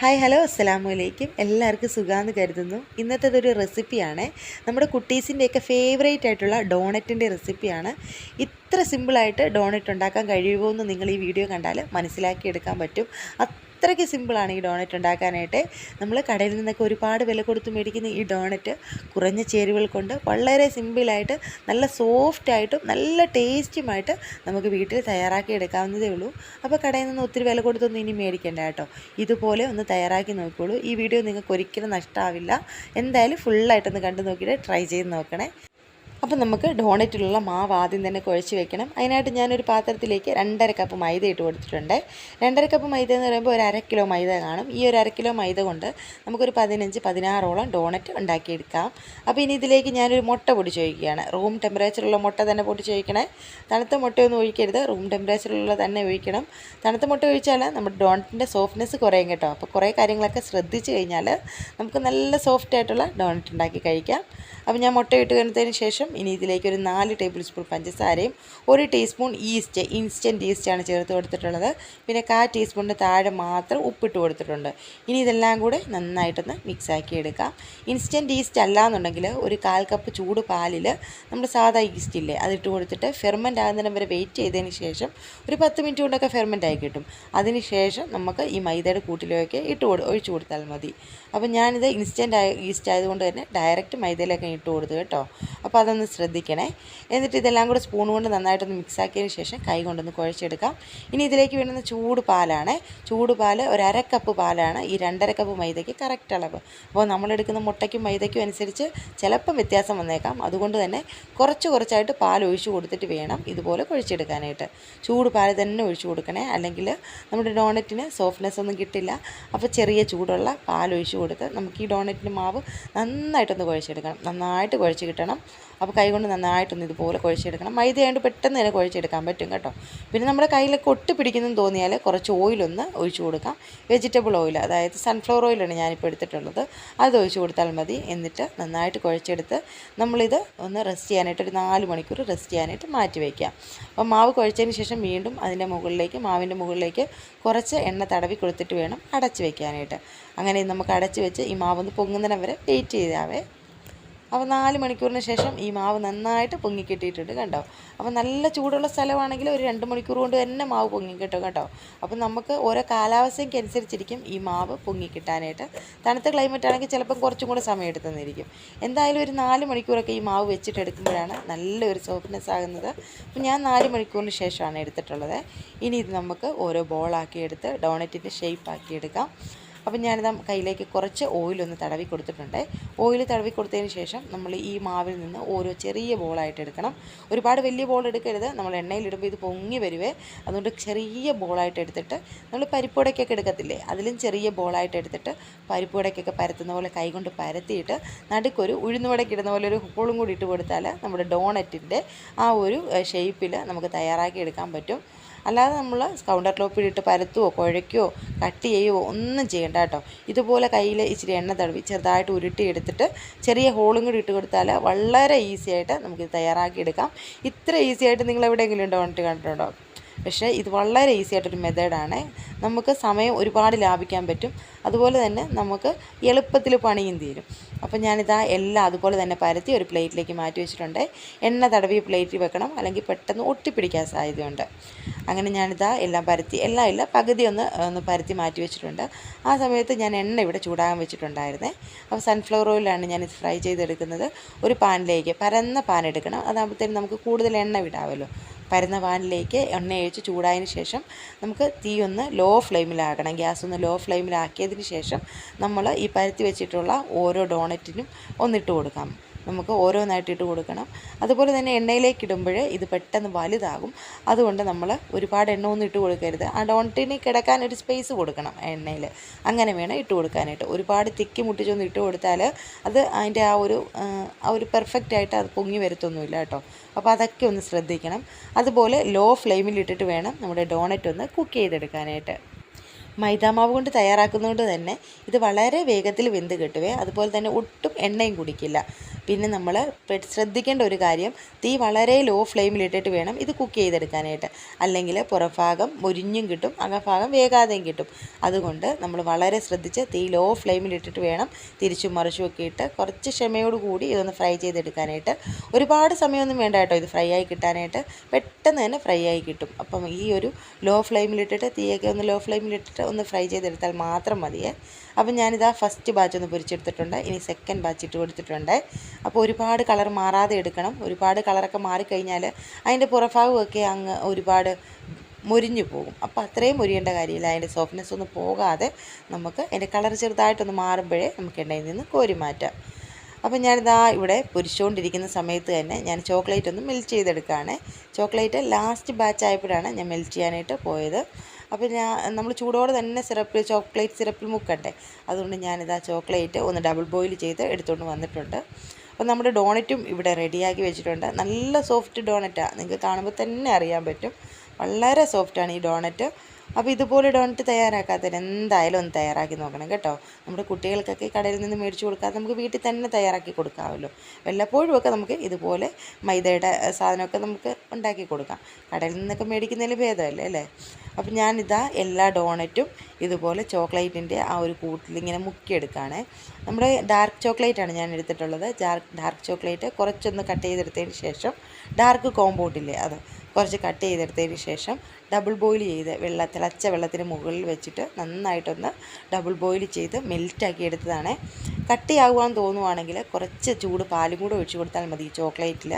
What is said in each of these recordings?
Hi hello അസ്സലാമു അലൈക്കും എല്ലാവർക്കും സുഖാന്ന് കരുതുന്നു. ഇന്നത്തേതൊരു റെസിപ്പിയാണ്. നമ്മുടെ കുട്ടീസിന്റെയൊക്കെ ഫേവറേറ്റ് ആയിട്ടുള്ള ഡോണറ്റിന്റെ റെസിപ്പിയാണ്. ഇത്ര സിമ്പിളായിട്ട് ഡോണറ്റ് ഉണ്ടാക്കാൻ കഴിയുമോ എന്ന് നിങ്ങൾ ഈ വീഡിയോ കണ്ടാൽ മനസ്സിലാക്കിയെടുക്കാൻ പറ്റും. അത്രയ്ക്ക് സിമ്പിളാണ് ഈ ഡോണറ്റ് ഉണ്ടാക്കാനായിട്ട്. നമ്മൾ കടയിൽ നിന്നൊക്കെ ഒരുപാട് വില കൊടുത്ത് മേടിക്കുന്ന ഈ ഡോണറ്റ് കുറഞ്ഞ ചേരുവകൾ കൊണ്ട് വളരെ സിമ്പിളായിട്ട് നല്ല സോഫ്റ്റായിട്ടും നല്ല ടേസ്റ്റുമായിട്ട് നമുക്ക് വീട്ടിൽ തയ്യാറാക്കി എടുക്കാവുന്നതേ ഉള്ളൂ. അപ്പോൾ കടയിൽ നിന്ന് ഒത്തിരി വില കൊടുത്തൊന്നും ഇനി മേടിക്കേണ്ട കേട്ടോ. ഇതുപോലെ ഒന്ന് തയ്യാറാക്കി നോക്കിക്കോളൂ. ഈ വീഡിയോ നിങ്ങൾക്ക് ഒരിക്കലും നഷ്ടമാവില്ല എന്തായാലും ഫുള്ളായിട്ടൊന്ന് കണ്ടു നോക്കിയിട്ട് ട്രൈ ചെയ്ത് നോക്കണേ. അപ്പോൾ നമുക്ക് ഡോണറ്റിലുള്ള മാവ് ആദ്യം തന്നെ കുഴച്ച് വെക്കണം. അതിനായിട്ട് ഞാനൊരു പാത്രത്തിലേക്ക് രണ്ടര കപ്പ് മൈദ ഇട്ട് കൊടുത്തിട്ടുണ്ട്. രണ്ടര കപ്പ് മൈദ എന്ന് പറയുമ്പോൾ ഒരു അര കിലോ മൈദ കാണും. ഈ ഒരു അര കിലോ മൈദ കൊണ്ട് നമുക്കൊരു പതിനഞ്ച് പതിനാറോളം ഡോണറ്റ് ഉണ്ടാക്കിയെടുക്കാം. അപ്പോൾ ഇനി ഇതിലേക്ക് ഞാനൊരു മുട്ട പൊടിച്ച് ഒഴിക്കുകയാണ്. റൂം ടെമ്പറേച്ചറുള്ള മുട്ട തന്നെ പൊടിച്ച് ഒഴിക്കണേ. തണുത്ത മുട്ടയൊന്നും ഒഴിക്കരുത്. റൂം ടെമ്പറേച്ചറുള്ള തന്നെ ഒഴിക്കണം. തണുത്ത മുട്ട ഒഴിച്ചാൽ നമ്മുടെ ഡോണറ്റിന്റെ സോഫ്റ്റ്നെസ് കുറയും കേട്ടോ. അപ്പോൾ കുറേ കാര്യങ്ങളൊക്കെ ശ്രദ്ധിച്ച് കഴിഞ്ഞാൽ നമുക്ക് നല്ല സോഫ്റ്റ് ആയിട്ടുള്ള ഡോണറ്റ് ഉണ്ടാക്കി കഴിക്കാം. അപ്പോൾ ഞാൻ മുട്ട ഇട്ട് കഴിഞ്ഞതിന് ശേഷം ഇനി ഇതിലേക്ക് ഒരു നാല് ടേബിൾ സ്പൂൺ പഞ്ചസാരയും ഒരു ടീസ്പൂൺ ഈസ്റ്റ് ഇൻസ്റ്റന്റ് ഈസ്റ്റാണ് ചേർത്ത് കൊടുത്തിട്ടുള്ളത്. പിന്നെ കാ ടീസ്പൂണിന് താഴെ മാത്രം ഉപ്പിട്ട് കൊടുത്തിട്ടുണ്ട്. ഇനി ഇതെല്ലാം കൂടെ നന്നായിട്ടൊന്ന് മിക്സാക്കി എടുക്കാം. ഇൻസ്റ്റന്റ് ഈസ്റ്റ് അല്ല എന്നുണ്ടെങ്കിൽ ഒരു കാൽ കപ്പ് ചൂട് പാലിൽ നമ്മൾ സാധാ ഈസ്റ്റ് ഇല്ലേ അതിട്ട് കൊടുത്തിട്ട് ഫെർമെന്റ് ആകുന്നതിനും വരെ വെയിറ്റ് ചെയ്തതിന് ശേഷം ഒരു പത്ത് മിനിറ്റ് കൊണ്ടൊക്കെ ഫെർമെന്റ് ആയി കിട്ടും. അതിന് ശേഷം നമുക്ക് ഈ മൈദയുടെ കൂട്ടിലേക്ക് ഇട്ട് ഒഴിച്ചു കൊടുത്താൽ മതി. അപ്പോൾ ഞാനിത് ആയ ഈസ്റ്റ് ആയതുകൊണ്ട് തന്നെ ഡയറക്റ്റ് മൈദയിലൊക്കെ ഇട്ട് കൊടുത്തു കേട്ടോ. അപ്പോൾ അതൊന്ന് ശ്രദ്ധിക്കണേ. എന്നിട്ട് ഇതെല്ലാം കൂടെ സ്പൂൺ കൊണ്ട് നന്നായിട്ടൊന്ന് മിക്സാക്കിയതിന് ശേഷം കൈ കൊണ്ടൊന്ന് കുഴച്ചെടുക്കാം. ഇനി ഇതിലേക്ക് വേണ്ടുന്ന ചൂട് പാലാണ്. ചൂട് പാൽ ഒരു അര കപ്പ് പാലാണ്. ഈ രണ്ടര കപ്പ് മൈദയ്ക്ക് കറക്റ്റ് അളവ്. അപ്പോൾ നമ്മളെടുക്കുന്ന മുട്ടയ്ക്കും മൈദയ്ക്കും അനുസരിച്ച് ചിലപ്പം വ്യത്യാസം വന്നേക്കാം. അതുകൊണ്ട് തന്നെ കുറച്ച് കുറച്ചായിട്ട് പാൽ ഒഴിച്ച് കൊടുത്തിട്ട് വേണം ഇതുപോലെ കുഴച്ചെടുക്കാനായിട്ട്. ചൂട് പാൽ തന്നെ ഒഴിച്ചു കൊടുക്കണേ. അല്ലെങ്കിൽ നമ്മുടെ ഡോണറ്റിന് സോഫ്റ്റ്നെസ് ഒന്നും കിട്ടില്ല. അപ്പോൾ ചെറിയ ചൂടുള്ള പാൽ ഒഴിച്ചു കൊടുത്ത് നമുക്ക് ഈ ഡോണറ്റിന്റെ മാവ് നന്നായിട്ടൊന്ന് കുഴച്ചെടുക്കണം. നന്നായിട്ട് കുഴച്ച് കിട്ടണം. അപ്പോൾ കൈകൊണ്ട് നന്നായിട്ടൊന്ന് ഇതുപോലെ കുഴച്ചെടുക്കണം. മൈദ ആയതുകൊണ്ട് പെട്ടെന്ന് തന്നെ കുഴച്ചെടുക്കാൻ പറ്റും കേട്ടോ. പിന്നെ നമ്മുടെ കയ്യിലൊക്കെ ഒട്ടി പിടിക്കുന്നെന്ന് തോന്നിയാൽ കുറച്ച് ഓയിലൊന്ന് ഒഴിച്ചു കൊടുക്കാം. വെജിറ്റബിൾ ഓയിൽ അതായത് സൺഫ്ലവർ ഓയിലാണ് ഞാനിപ്പോൾ എടുത്തിട്ടുള്ളത്. അത് ഒഴിച്ച് കൊടുത്താൽ മതി. എന്നിട്ട് നന്നായിട്ട് കുഴച്ചെടുത്ത് നമ്മളിത് ഒന്ന് റെസ്റ്റ് ചെയ്യാനായിട്ട് ഒരു നാല് മണിക്കൂർ റെസ്റ്റ് ചെയ്യാനായിട്ട് മാറ്റി വയ്ക്കാം. അപ്പോൾ മാവ് കുഴച്ചതിന് ശേഷം വീണ്ടും അതിന്റെ മുകളിലേക്ക് മാവിന്റെ മുകളിലേക്ക് കുറച്ച് എണ്ണ തടവി കൊടുത്തിട്ട് വേണം അടച്ച് വയ്ക്കാനായിട്ട്. അങ്ങനെ നമുക്ക് അടച്ച് വെച്ച് ഈ മാവൊന്ന് പൊങ്ങുന്നതിനെ വരെ വെയിറ്റ് ചെയ്താവേ അപ്പോൾ നാല് മണിക്കൂറിന് ശേഷം ഈ മാവ് നന്നായിട്ട് പൊങ്ങി കിട്ടിയിട്ടുണ്ട് കണ്ടോ? അപ്പോൾ നല്ല ചൂടുള്ള സ്ഥലമാണെങ്കിൽ ഒരു രണ്ട് മണിക്കൂർ കൊണ്ട് തന്നെ മാവ് പൊങ്ങിക്കിട്ടും കേട്ടോ അപ്പോൾ നമുക്ക് ഓരോ കാലാവസ്ഥയ്ക്ക് അനുസരിച്ചിരിക്കും ഈ മാവ് പൊങ്ങി കിട്ടാനായിട്ട് തണുത്ത ക്ലൈമറ്റ് ആണെങ്കിൽ ചിലപ്പം കുറച്ചും കൂടെ സമയം എടുത്തെന്നിരിക്കും എന്തായാലും ഒരു നാല് മണിക്കൂറൊക്കെ ഈ മാവ് വെച്ചിട്ട് എടുക്കുമ്പോഴാണ് നല്ലൊരു സോഫ്റ്റ്നെസ് ആകുന്നത്. അപ്പോൾ ഞാൻ നാല് മണിക്കൂറിന് ശേഷമാണ് എടുത്തിട്ടുള്ളത്. ഇനി ഇത് നമുക്ക് ഓരോ ബോളാക്കി എടുത്ത് ഡോണറ്റിന്റെ ഷേപ്പ് എടുക്കാം. അപ്പം ഞാനിതാ കയ്യിലേക്ക് കുറച്ച് ഓയിലൊന്ന് തടവി കൊടുത്തിട്ടുണ്ട്. ഓയിൽ തടവി കൊടുത്തതിന് ശേഷം നമ്മൾ ഈ മാവിൽ നിന്ന് ഓരോ ചെറിയ ബോളായിട്ട് എടുക്കണം. ഒരുപാട് വലിയ ബോൾ എടുക്കരുത്. നമ്മൾ എണ്ണയിലിടുമ്പോൾ ഇത് പൊങ്ങി വരുവേ. അതുകൊണ്ട് ചെറിയ ബോളായിട്ട് എടുത്തിട്ട് നമ്മൾ പരിപ്പുടയ്ക്കൊക്കെ എടുക്കത്തില്ലേ? അതിലും ചെറിയ ബോളായിട്ട് എടുത്തിട്ട് പരിപ്പുടയ്ക്കൊക്കെ പരത്തുന്ന പോലെ കൈകൊണ്ട് പരത്തിയിട്ട് നടുക്കൊരു ഉഴുന്നുവടയ്ക്ക് ഇടുന്ന പോലെ ഒരു ഹോളും കൂടി ഇട്ട് കൊടുത്താൽ നമ്മുടെ ഡോണറ്റിന്റെ ആ ഒരു ഷേപ്പിൽ നമുക്ക് തയ്യാറാക്കി എടുക്കാൻ പറ്റും. അല്ലാതെ നമ്മൾ കൗണ്ടർ ടോപ്പിലിട്ട് പരത്തുവോ കുഴയ്ക്കോ കട്ട് ചെയ്യുവോ ഒന്നും ചെയ്യണ്ട കേട്ടോ. ഇതുപോലെ കയ്യിൽ ഇച്ചിരി എണ്ണ തടവി ചെറുതായിട്ട് ഉരുട്ടി എടുത്തിട്ട് ചെറിയ ഹോളും കൂടി ഇട്ട് കൊടുത്താൽ വളരെ ഈസിയായിട്ട് നമുക്കിത് തയ്യാറാക്കിയെടുക്കാം. ഇത്ര ഈസിയായിട്ട് നിങ്ങൾ എവിടെയെങ്കിലും ഉണ്ടോ? കണ്ടിട്ടുണ്ടോ? പക്ഷേ ഇത് വളരെ ഈസി ആയിട്ടൊരു മെത്തേഡാണ് നമുക്ക് സമയം ഒരുപാട് ലാഭിക്കാൻ പറ്റും. അതുപോലെ തന്നെ നമുക്ക് എളുപ്പത്തിൽ പണിയും തീരും. അപ്പോൾ ഞാനിതാ എല്ലാം അതുപോലെ തന്നെ പരത്തി ഒരു പ്ലേറ്റിലേക്ക് മാറ്റി വെച്ചിട്ടുണ്ട്. എണ്ണ തടവി പ്ലേറ്റിൽ വെക്കണം. അല്ലെങ്കിൽ പെട്ടെന്ന് ഒട്ടിപ്പിടിക്കാൻ സാധ്യതയുണ്ട്. അങ്ങനെ ഞാനിതാ എല്ലാം പരത്തി എല്ലാം ഇല്ല പകുതി ഒന്ന് ഒന്ന് പരത്തി മാറ്റി വെച്ചിട്ടുണ്ട്. ആ സമയത്ത് ഞാൻ എണ്ണ ഇവിടെ ചൂടാകാൻ വെച്ചിട്ടുണ്ടായിരുന്നേ. അപ്പോൾ സൺഫ്ലവർ ഓയിലാണ് ഞാൻ ഇത് ഫ്രൈ ചെയ്തെടുക്കുന്നത്. ഒരു പാനിലേക്ക് പരന്ന പാൻ എടുക്കണം. അതാകുമ്പോഴത്തേനും നമുക്ക് കൂടുതൽ എണ്ണ വിടാമല്ലോ പരന്ന പാനിലേക്ക് എണ്ണ ഒഴിച്ച് ചൂടായതിന് ശേഷം നമുക്ക് തീ ഒന്ന് ലോ ഫ്ലെയിമിലാക്കണം. ഗ്യാസ് ഒന്ന് ലോ ഫ്ലെയിമിലാക്കിയതിന് ശേഷം നമ്മൾ ഈ പരത്തി വെച്ചിട്ടുള്ള ഓരോ ഡോണറ്റിനും ഒന്നിട്ട് കൊടുക്കാം. നമുക്ക് ഓരോന്നായിട്ട് ഇട്ട് കൊടുക്കണം. അതുപോലെ തന്നെ എണ്ണയിലേക്ക് ഇടുമ്പോൾ ഇത് പെട്ടെന്ന് വലുതാകും. അതുകൊണ്ട് നമ്മൾ ഒരുപാട് എണ്ണ ഒന്നും ഇട്ട് കൊടുക്കരുത്. ആ ഡോണ്ടിന് കിടക്കാൻ ഒരു സ്പേസ് കൊടുക്കണം എണ്ണയിൽ അങ്ങനെ വേണം ഇട്ട് കൊടുക്കാനായിട്ട്. ഒരുപാട് തിക്കി മുട്ടിച്ചൊന്നും ഇട്ട് കൊടുത്താൽ അത് അതിന്റെ ആ ഒരു ആ ഒരു പെർഫെക്റ്റ് ആയിട്ട് അത് പൊങ്ങി വരത്തൊന്നുമില്ല കേട്ടോ. അപ്പോൾ അതൊക്കെ ഒന്ന് ശ്രദ്ധിക്കണം. അതുപോലെ ലോ ഫ്ലെയിമിൽ ഇട്ടിട്ട് വേണം നമ്മുടെ ഡോണറ്റ് ഒന്ന് കുക്ക് ചെയ്തെടുക്കാനായിട്ട്. മൈദാമാവ് കൊണ്ട് തയ്യാറാക്കുന്നതുകൊണ്ട് തന്നെ ഇത് വളരെ വേഗത്തിൽ വെന്ത് കിട്ടുവേ. അതുപോലെ തന്നെ ഒട്ടും എണ്ണയും കുടിക്കില്ല. പിന്നെ നമ്മൾ ശ്രദ്ധിക്കേണ്ട ഒരു കാര്യം തീ വളരെ ലോ ഫ്ലെയിമിലിട്ടിട്ട് വേണം ഇത് കുക്ക് ചെയ്തെടുക്കാനായിട്ട്. അല്ലെങ്കിൽ പുറഭാഗം മുരിഞ്ഞും കിട്ടും അകഭാഗം വേഗാതെയും കിട്ടും. അതുകൊണ്ട് നമ്മൾ വളരെ ശ്രദ്ധിച്ച് തീ ലോ ഫ്ലെയിമിലിട്ടിട്ട് വേണം തിരിച്ചും മറിച്ചും ഒക്കെ ഇട്ട് കുറച്ച് ക്ഷമയോട് കൂടി ഇതൊന്ന് ഫ്രൈ ചെയ്തെടുക്കാനായിട്ട്. ഒരുപാട് സമയമൊന്നും വേണ്ട കേട്ടോ ഇത് ഫ്രൈ ആയി കിട്ടാനായിട്ട്. പെട്ടെന്ന് തന്നെ ഫ്രൈ ആയി കിട്ടും. അപ്പം ഈ ഒരു ലോ ഫ്ലെയിമിലിട്ടിട്ട് തീയൊക്കെ ഒന്ന് ലോ ഫ്ലെയിമിലിട്ടിട്ട് ഒന്ന് ഫ്രൈ ചെയ്തെടുത്താൽ മാത്രം മതിയേ. അപ്പം ഞാനിതാ ഫസ്റ്റ് ബാച്ച് ഒന്ന് പൊരിച്ചെടുത്തിട്ടുണ്ട്. ഇനി സെക്കൻഡ് ബാച്ച് ഇട്ട് കൊടുത്തിട്ടുണ്ട്. അപ്പോൾ ഒരുപാട് കളർ മാറാതെ എടുക്കണം. ഒരുപാട് കളറൊക്കെ മാറിക്കഴിഞ്ഞാൽ അതിന്റെ പുറഭാഗമൊക്കെ അങ്ങ് ഒരുപാട് മുരിഞ്ഞു പോകും. അപ്പോൾ അത്രയും മുരിയേണ്ട കാര്യമില്ല. അതിന്റെ സോഫ്റ്റ്നെസ് ഒന്നും പോകാതെ നമുക്ക് അതിന്റെ കളർ ചെറുതായിട്ടൊന്ന് മാറുമ്പോഴേ നമുക്ക് എണ്ണയിൽ നിന്ന് കോരി മാറ്റാം. അപ്പോൾ ഞാനിതാ ഇവിടെ പൊരിച്ചുകൊണ്ടിരിക്കുന്ന സമയത്ത് തന്നെ ഞാൻ ചോക്ലേറ്റ് ഒന്ന് മെൽറ്റ് ചെയ്തെടുക്കുകയാണ്. ചോക്ലേറ്റ് ലാസ്റ്റ് ബാച്ച് ആയപ്പോഴാണ് ഞാൻ മെൽറ്റ് ചെയ്യാനായിട്ട് പോയത്. അപ്പോൾ ഞാൻ നമ്മൾ ചൂടോടെ തന്നെ സിറപ്പിൽ ചോക്ലേറ്റ് സിറപ്പിൽ മുക്കണ്ടേ. അതുകൊണ്ട് ഞാനിതാ ചോക്ലേറ്റ് ഒന്ന് ഡബിൾ ബോയിൽ ചെയ്ത് എടുത്തുകൊണ്ട് വന്നിട്ടുണ്ട്. അപ്പോൾ നമ്മുടെ ഡോണറ്റും ഇവിടെ റെഡിയാക്കി വെച്ചിട്ടുണ്ട്. നല്ല സോഫ്റ്റ് ഡോണറ്റാണ് നിങ്ങൾക്ക് കാണുമ്പോൾ തന്നെ അറിയാൻ പറ്റും. വളരെ സോഫ്റ്റാണ് ഈ ഡോണറ്റ്. അപ്പോൾ ഇതുപോലെ ഡോണറ്റ് തയ്യാറാക്കാത്തതിന് എന്തായാലും ഒന്ന് തയ്യാറാക്കി നോക്കണം കേട്ടോ. നമ്മുടെ കുട്ടികൾക്കൊക്കെ കടയിൽ നിന്ന് മേടിച്ച് കൊടുക്കാതെ നമുക്ക് വീട്ടിൽ തന്നെ തയ്യാറാക്കി കൊടുക്കാമല്ലോ. വല്ലപ്പോഴും ഒക്കെ നമുക്ക് ഇതുപോലെ മൈദയുടെ സാധനമൊക്കെ നമുക്ക് ഉണ്ടാക്കി കൊടുക്കാം. കടയിൽ നിന്നൊക്കെ മേടിക്കുന്നതിൽ ഭേദമല്ലേ അല്ലേ? അപ്പം ഞാനിതാ എല്ലാ ഡോണറ്റും ഇതുപോലെ ചോക്ലേറ്റിന്റെ ആ ഒരു കൂട്ടിലിങ്ങനെ മുക്കിയെടുക്കുകയാണ് നമ്മുടെ ഡാർക്ക് ചോക്ലേറ്റാണ് ഞാൻ എടുത്തിട്ടുള്ളത്. ഡാർക്ക് ചോക്ലേറ്റ് കുറച്ചൊന്ന് കട്ട് ചെയ്തെടുത്തതിന് ശേഷം ഡാർക്ക് കോമ്പൗണ്ടില്ലേ അത് കുറച്ച് കട്ട് ചെയ്തെടുത്തതിന് ശേഷം ഡബിൾ ബോയിൽ ചെയ്ത് വെള്ള തിളച്ച വെള്ളത്തിന് മുകളിൽ വെച്ചിട്ട് നന്നായിട്ടൊന്ന് ഡബിൾ ബോയിൽ ചെയ്ത് മെൽറ്റാക്കി എടുത്തതാണ്. കട്ടിയാകുവാൻ തോന്നുവാണെങ്കിൽ കുറച്ച് ചൂട് പാലും കൂടെ ഒഴിച്ചു കൊടുത്താൽ മതി ചോക്ലേറ്റിൽ.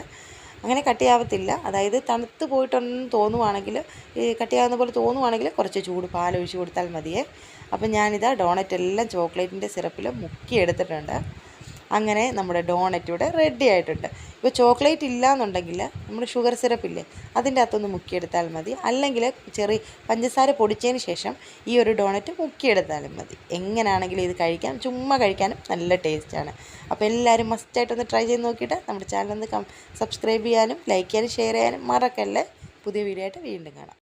അങ്ങനെ കട്ടിയാവത്തില്ല അതായത് തണുത്ത് പോയിട്ടുണ്ടെന്ന് തോന്നുവാണെങ്കിൽ ഈ കട്ടിയാവുന്ന പോലെ തോന്നുവാണെങ്കിൽ കുറച്ച് ചൂട് പാൽ ഒഴിച്ച് കൊടുത്താൽ മതിയേ. അപ്പം ഞാനിതാ ഡോണറ്റ് എല്ലാം ചോക്ലേറ്റിന്റെ സിറപ്പിൽ മുക്കി എടുത്തിട്ടുണ്ട് അങ്ങനെ നമ്മുടെ ഡോണറ്റ് ഇവിടെ റെഡി ആയിട്ടുണ്ട്. ഇപ്പോൾ ചോക്ലേറ്റ് ഇല്ല എന്നുണ്ടെങ്കിൽ നമ്മൾ ഷുഗർ സിറപ്പ് ഇല്ലേ അതിന്റെ അകത്തൊന്ന് മുക്കിയെടുത്താൽ മതി. അല്ലെങ്കിൽ ചെറിയ പഞ്ചസാര പൊടിച്ചതിന് ശേഷം ഈ ഒരു ഡോണറ്റ് മുക്കിയെടുത്താലും മതി. എങ്ങനെയാണെങ്കിലും ഇത് കഴിക്കാം. ചുമ്മാ കഴിക്കാനും നല്ല ടേസ്റ്റാണ് അപ്പോൾ എല്ലാവരും മസ്റ്റായിട്ടൊന്ന് ട്രൈ ചെയ്ത് നോക്കിയിട്ട് നമ്മുടെ ചാനൽ ഒന്ന് സബ്സ്ക്രൈബ് ചെയ്യാനും ലൈക്ക് ചെയ്യാനും ഷെയർ ചെയ്യാനും മറക്കല്ലേ? പുതിയ വീഡിയോ ആയിട്ട് വീണ്ടും കാണാം.